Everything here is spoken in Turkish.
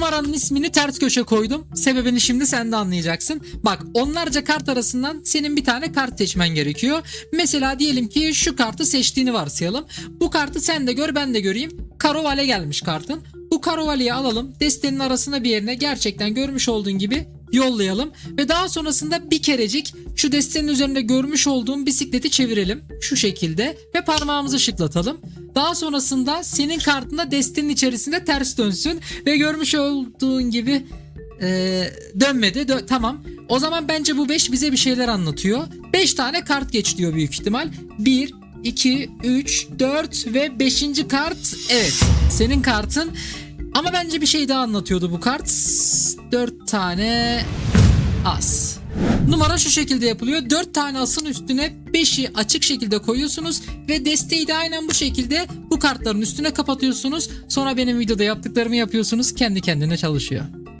numaranın ismini ters köşe koydum. Sebebini şimdi sen de anlayacaksın. Bak onlarca kart arasından senin bir tane kart seçmen gerekiyor. Mesela diyelim ki şu kartı seçtiğini varsayalım. Bu kartı sen de gör ben de göreyim. Karo vale gelmiş kartın. Bu karo valeyi alalım. Destenin arasına bir yerine gerçekten görmüş olduğun gibi yollayalım. Ve daha sonrasında bir kerecik şu destenin üzerinde görmüş olduğum bisikleti çevirelim. Şu şekilde ve parmağımızı şıklatalım. Daha sonrasında senin kartında destenin içerisinde ters dönsün ve görmüş olduğun gibi ee, dönmedi. Dö- tamam. O zaman bence bu 5 bize bir şeyler anlatıyor. 5 tane kart geç diyor büyük ihtimal. 1, 2, 3, 4 ve 5. kart. Evet. Senin kartın. Ama bence bir şey daha anlatıyordu bu kart. 4 tane as. Numara şu şekilde yapılıyor. 4 tane asın üstüne 5'i açık şekilde koyuyorsunuz ve desteği de aynen bu şekilde bu kartların üstüne kapatıyorsunuz. Sonra benim videoda yaptıklarımı yapıyorsunuz. Kendi kendine çalışıyor.